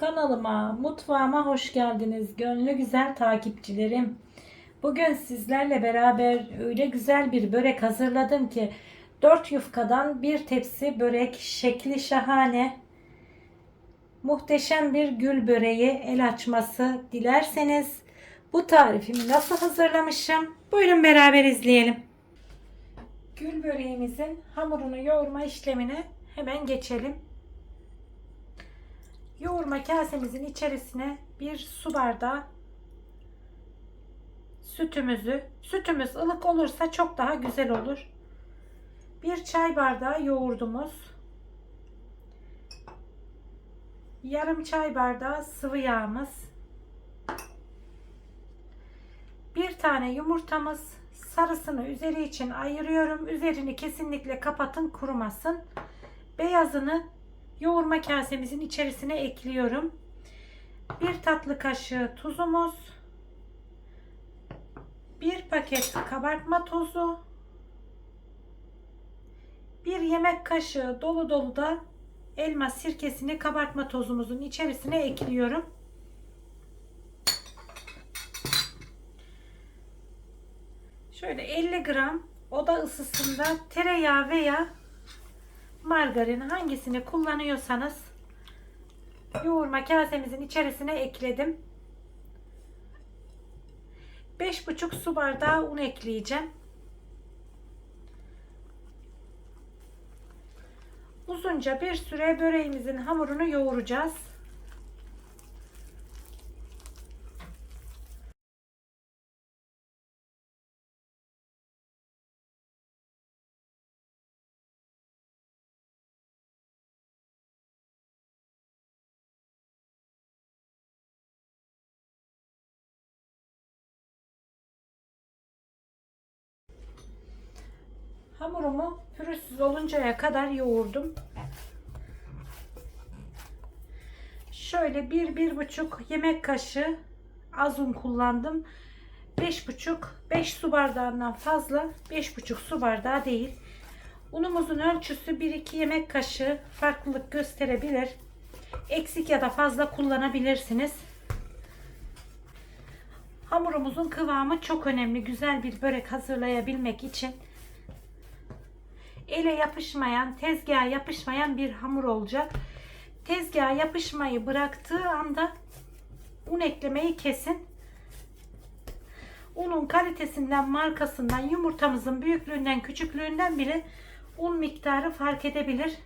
Kanalıma, mutfağıma hoş geldiniz. Gönlü güzel takipçilerim. Bugün sizlerle beraber öyle güzel bir börek hazırladım ki 4 yufkadan bir tepsi börek şekli şahane. Muhteşem bir gül böreği el açması dilerseniz bu tarifimi nasıl hazırlamışım? Buyurun beraber izleyelim. Gül böreğimizin hamurunu yoğurma işlemine hemen geçelim. Yoğurma kasemizin içerisine bir su bardağı sütümüzü, sütümüz ılık olursa çok daha güzel olur. Bir çay bardağı yoğurdumuz, yarım çay bardağı sıvı yağımız, bir tane yumurtamız, sarısını üzeri için ayırıyorum. Üzerini kesinlikle kapatın kurumasın. Beyazını yoğurma kasemizin içerisine ekliyorum. Bir tatlı kaşığı tuzumuz, bir paket kabartma tozu, bir yemek kaşığı dolu dolu da elma sirkesini kabartma tozumuzun içerisine ekliyorum. Şöyle 50 gram oda ısısında tereyağı veya margarin hangisini kullanıyorsanız yoğurma kasemizin içerisine ekledim. 5,5 su bardağı un ekleyeceğim. Uzunca bir süre böreğimizin hamurunu yoğuracağız. Hamurumu pürüzsüz oluncaya kadar yoğurdum. Şöyle bir, bir buçuk yemek kaşığı az un kullandım. Beş buçuk, beş su bardağından fazla, beş buçuk su bardağı değil. Unumuzun ölçüsü 1-2 yemek kaşığı farklılık gösterebilir. Eksik ya da fazla kullanabilirsiniz. Hamurumuzun kıvamı çok önemli. Güzel bir börek hazırlayabilmek için ele yapışmayan, tezgaha yapışmayan bir hamur olacak. Tezgaha yapışmayı bıraktığı anda un eklemeyi kesin. Unun kalitesinden, markasından, yumurtamızın büyüklüğünden, küçüklüğünden bile un miktarı fark edebilir.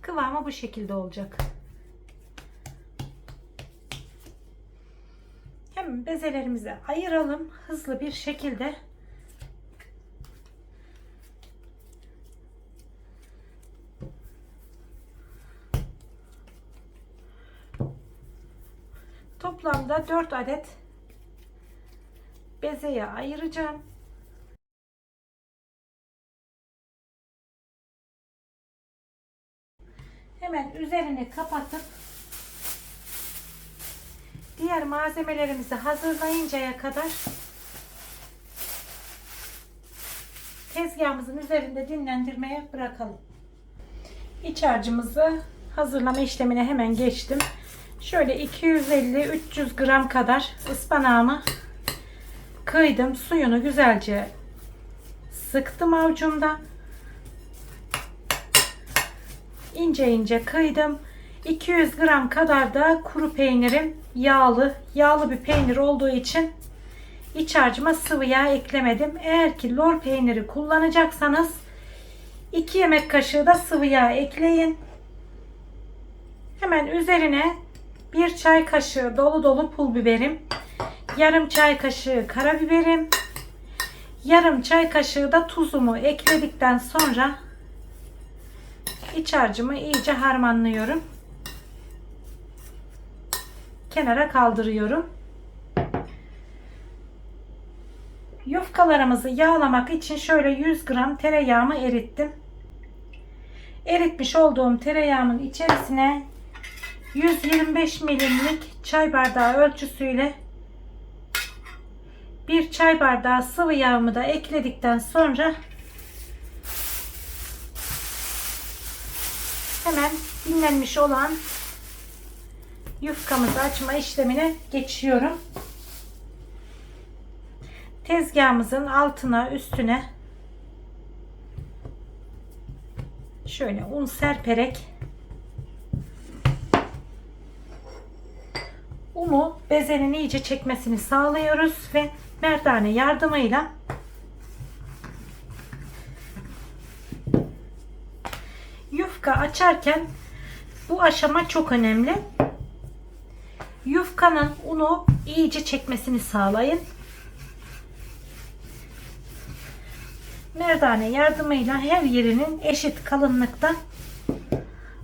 Kıvamı bu şekilde olacak. Hemen bezelerimizi ayıralım hızlı bir şekilde. Toplamda 4 adet bezeye ayıracağım. Hemen üzerini kapatıp diğer malzemelerimizi hazırlayıncaya kadar tezgahımızın üzerinde dinlendirmeye bırakalım. İç harcımızı hazırlama işlemine hemen geçtim. Şöyle 250-300 gram kadar ıspanağımı kıydım. Suyunu güzelce sıktım avucumda. İnce ince kıydım. 200 gram kadar da kuru peynirim yağlı. Yağlı bir peynir olduğu için iç harcıma sıvı yağ eklemedim. Eğer ki lor peyniri kullanacaksanız 2 yemek kaşığı da sıvı yağ ekleyin. Hemen üzerine bir çay kaşığı dolu dolu pul biberim, yarım çay kaşığı karabiberim, yarım çay kaşığı da tuzumu ekledikten sonra iç harcımı iyice harmanlıyorum. Kenara kaldırıyorum. Yufkalarımızı yağlamak için şöyle 100 gram tereyağımı erittim. Eritmiş olduğum tereyağımın içerisine 125 milimlik çay bardağı ölçüsüyle bir çay bardağı sıvı yağımı da ekledikten sonra hemen dinlenmiş olan yufkamızı açma işlemine geçiyorum. Tezgahımızın altına üstüne şöyle un serperek unu bezenin iyice çekmesini sağlıyoruz ve merdane yardımıyla yufka açarken bu aşama çok önemli. Yufkanın unu iyice çekmesini sağlayın. Merdane yardımıyla her yerinin eşit kalınlıkta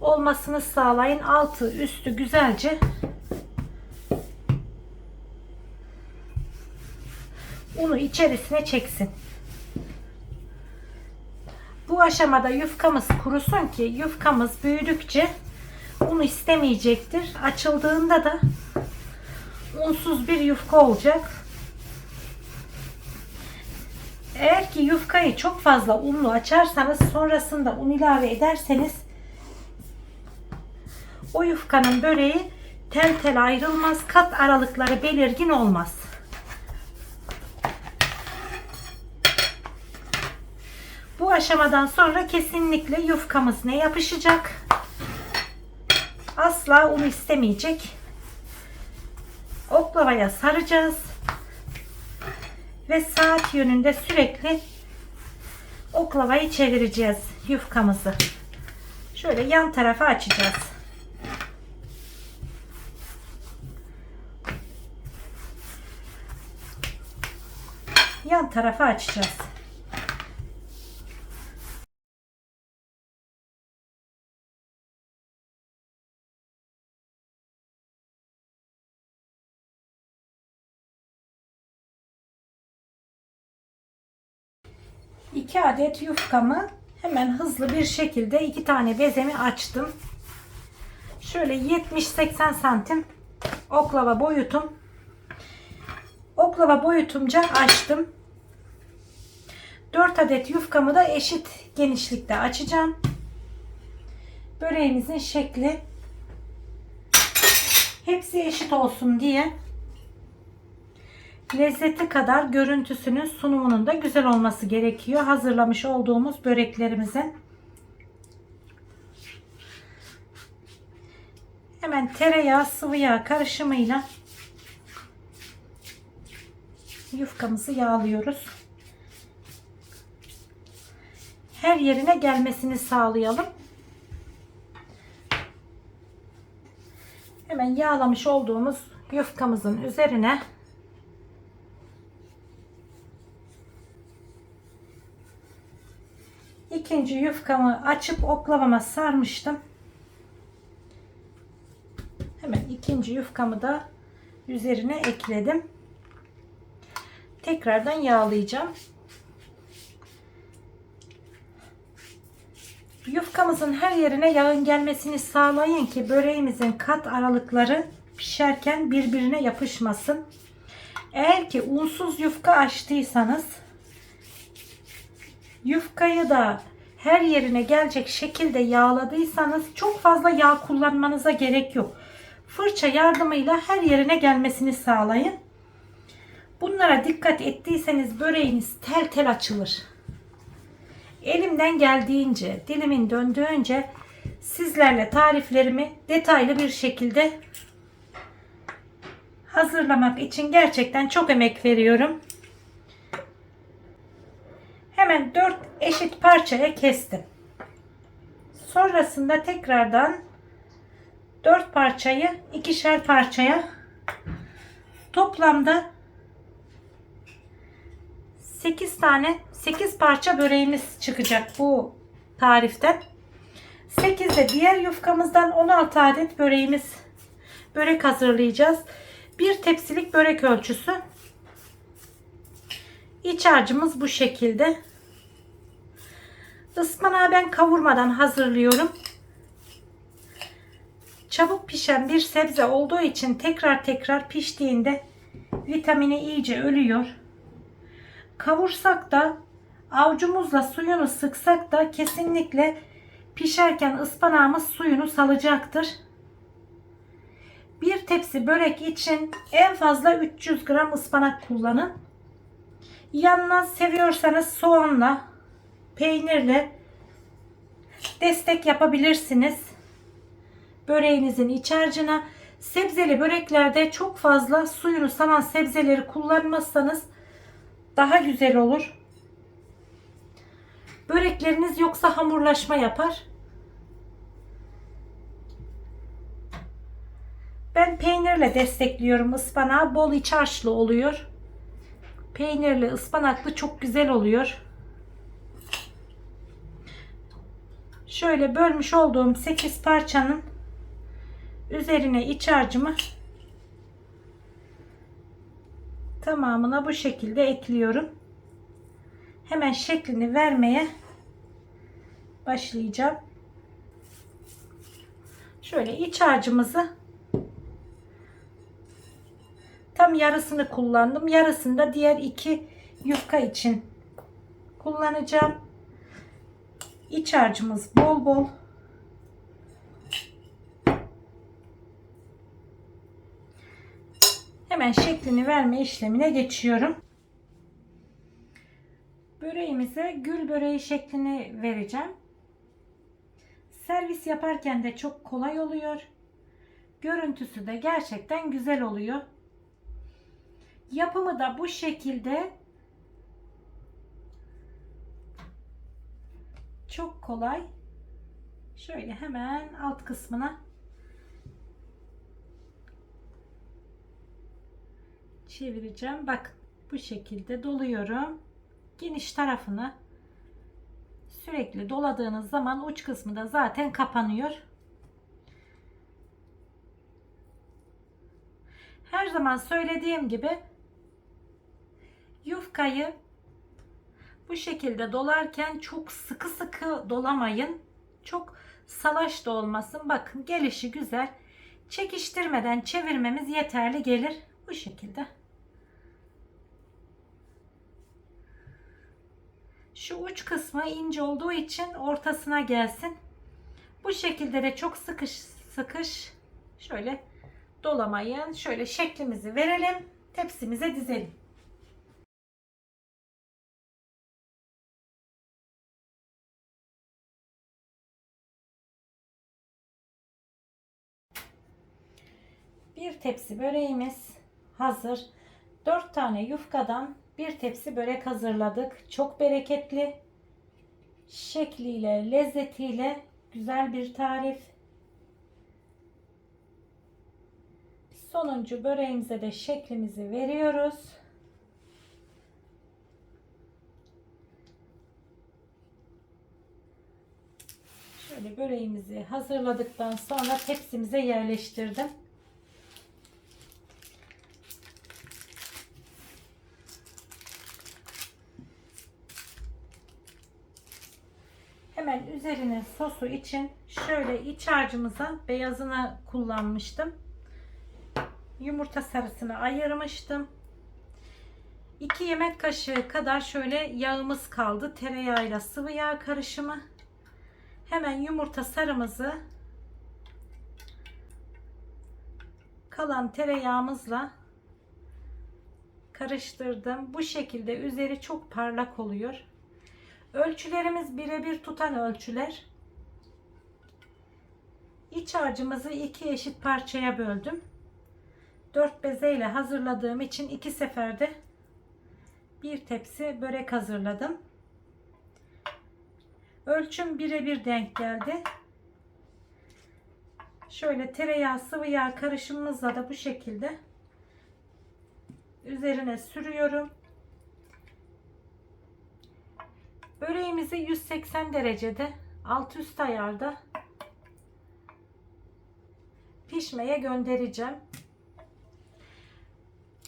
olmasını sağlayın. Altı üstü güzelce unu içerisine çeksin. Bu aşamada yufkamız kurusun ki yufkamız büyüdükçe unu istemeyecektir. Açıldığında da unsuz bir yufka olacak. Eğer ki yufkayı çok fazla unlu açarsanız sonrasında un ilave ederseniz o yufkanın böreği tel tel ayrılmaz. Kat aralıkları belirgin olmaz. Aşamadan sonra kesinlikle yufkamız ne yapışacak? Asla un istemeyecek. Oklavaya saracağız. Ve saat yönünde sürekli oklavayı çevireceğiz yufkamızı. Şöyle yan tarafa açacağız. Yan tarafa açacağız. İki adet yufkamı hemen hızlı bir şekilde iki tane bezemi açtım. Şöyle 70-80 santim oklava boyutum. Oklava boyutumca açtım. 4 adet yufkamı da eşit genişlikte açacağım. Böreğimizin şekli hepsi eşit olsun diye lezzeti kadar görüntüsünün sunumunun da güzel olması gerekiyor. Hazırlamış olduğumuz böreklerimizin. Hemen tereyağı sıvı yağ karışımıyla yufkamızı yağlıyoruz. Her yerine gelmesini sağlayalım. Hemen yağlamış olduğumuz yufkamızın üzerine ikinci yufkamı açıp oklavama sarmıştım. Hemen ikinci yufkamı da üzerine ekledim. Tekrardan yağlayacağım. Yufkamızın her yerine yağın gelmesini sağlayın ki böreğimizin kat aralıkları pişerken birbirine yapışmasın. Eğer ki unsuz yufka açtıysanız yufkayı da her yerine gelecek şekilde yağladıysanız çok fazla yağ kullanmanıza gerek yok. Fırça yardımıyla her yerine gelmesini sağlayın. Bunlara dikkat ettiyseniz böreğiniz tel tel açılır. Elimden geldiğince, dilimin döndüğünce sizlerle tariflerimi detaylı bir şekilde hazırlamak için gerçekten çok emek veriyorum. Hemen 4 eşit parçaya kestim. Sonrasında tekrardan 4 parçayı ikişer parçaya toplamda 8 tane 8 parça böreğimiz çıkacak bu tariften. 8 de diğer yufkamızdan 16 adet böreğimiz börek hazırlayacağız. Bir tepsilik börek ölçüsü. İç harcımız bu şekilde. Ispanağı ben kavurmadan hazırlıyorum. Çabuk pişen bir sebze olduğu için tekrar tekrar piştiğinde vitamini iyice ölüyor. Kavursak da avucumuzla suyunu sıksak da kesinlikle Pişerken ıspanağımız suyunu salacaktır. Bir tepsi börek için en fazla 300 gram ıspanak kullanın. Yanına seviyorsanız soğanla, peynirle destek yapabilirsiniz. Böreğinizin iç harcına. Sebzeli böreklerde çok fazla suyunu salan sebzeleri kullanmazsanız daha güzel olur. Börekleriniz yoksa hamurlaşma yapar. Ben peynirle destekliyorum ıspanağı. Bol iç harçlı oluyor. Peynirli ıspanaklı çok güzel oluyor. Şöyle bölmüş olduğum 8 parçanın üzerine iç harcımı tamamına bu şekilde ekliyorum. Hemen şeklini vermeye başlayacağım. Şöyle iç harcımızı tam yarısını kullandım. Yarısını da diğer iki yufka için kullanacağım. İç harcımız bol bol. Hemen şeklini verme işlemine geçiyorum. Böreğimize gül böreği şeklini vereceğim. Servis yaparken de çok kolay oluyor. Görüntüsü de gerçekten güzel oluyor. Yapımı da bu şekilde çok kolay. Şöyle hemen alt kısmına çevireceğim. Bak bu şekilde doluyorum. Geniş tarafını sürekli doladığınız zaman uç kısmı da zaten kapanıyor. Her zaman söylediğim gibi yufkayı bu şekilde dolarken çok sıkı sıkı dolamayın. Çok salaş da olmasın. Bakın gelişi güzel. Çekiştirmeden çevirmemiz yeterli gelir. Bu şekilde. Şu uç kısmı ince olduğu için ortasına gelsin. Bu şekilde de çok sıkış sıkış şöyle dolamayın. Şöyle şeklimizi verelim. Tepsimize dizelim. Bir tepsi böreğimiz hazır. 4 tane yufkadan bir tepsi börek hazırladık. Çok bereketli. Şekliyle, lezzetiyle güzel bir tarif. Sonuncu böreğimize de şeklimizi veriyoruz. Şöyle böreğimizi hazırladıktan sonra tepsimize yerleştirdim. Hemen üzerine sosu için şöyle iç harcımıza beyazını kullanmıştım. Yumurta sarısını ayırmıştım. 2 yemek kaşığı kadar şöyle yağımız kaldı. Tereyağıyla sıvı yağ karışımı. Hemen yumurta sarımızı kalan tereyağımızla karıştırdım. Bu şekilde üzeri çok parlak oluyor. Ölçülerimiz birebir tutan ölçüler. İç harcımızı iki eşit parçaya böldüm. 4 bezeyle hazırladığım için iki seferde bir tepsi börek hazırladım. Ölçüm birebir denk geldi. Şöyle tereyağı sıvı yağ karışımımızla da bu şekilde üzerine sürüyorum. Böreğimizi 180 derecede alt üst ayarda pişmeye göndereceğim.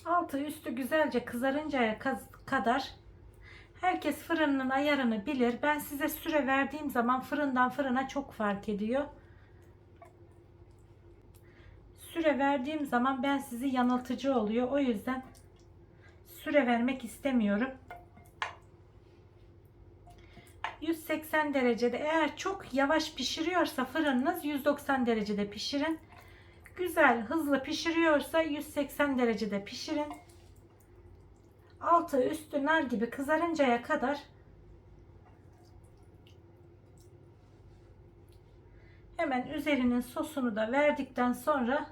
Altı üstü güzelce kızarıncaya kadar herkes fırının ayarını bilir. Ben size süre verdiğim zaman fırından fırına çok fark ediyor. Süre verdiğim zaman ben sizi yanıltıcı oluyor. O yüzden süre vermek istemiyorum. 180 derecede eğer çok yavaş pişiriyorsa fırınınız 190 derecede pişirin. Güzel hızlı pişiriyorsa 180 derecede pişirin. Altı üstü nar gibi kızarıncaya kadar hemen üzerinin sosunu da verdikten sonra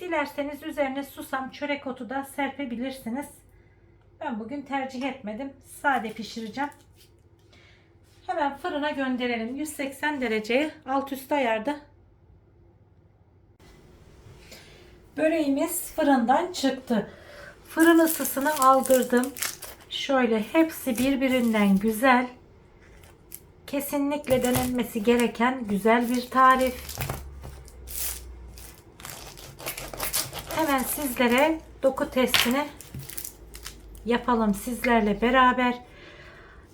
dilerseniz üzerine susam çörek otu da serpebilirsiniz. Ben bugün tercih etmedim. Sade pişireceğim. Hemen fırına gönderelim. 180 dereceye alt üst ayarda. Böreğimiz fırından çıktı. Fırın ısısını aldırdım. Şöyle hepsi birbirinden güzel. Kesinlikle denenmesi gereken güzel bir tarif. Hemen sizlere doku testini yapalım sizlerle beraber.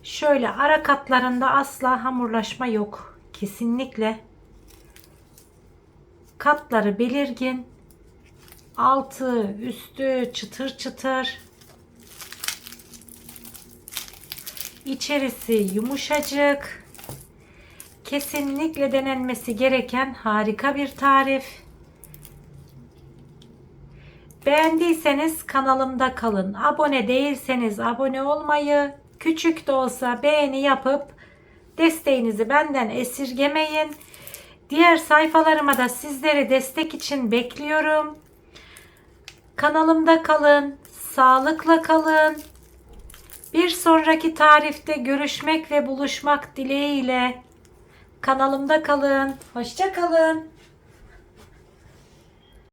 Şöyle ara katlarında asla hamurlaşma yok. Kesinlikle. Katları belirgin. Altı, üstü çıtır çıtır. İçerisi yumuşacık. Kesinlikle denenmesi gereken harika bir tarif. Beğendiyseniz kanalımda kalın. Abone değilseniz abone olmayı, küçük de olsa beğeni yapıp desteğinizi benden esirgemeyin. Diğer sayfalarıma da sizleri destek için bekliyorum. Kanalımda kalın, sağlıkla kalın. Bir sonraki tarifte görüşmek ve buluşmak dileğiyle. Kanalımda kalın. Hoşça kalın.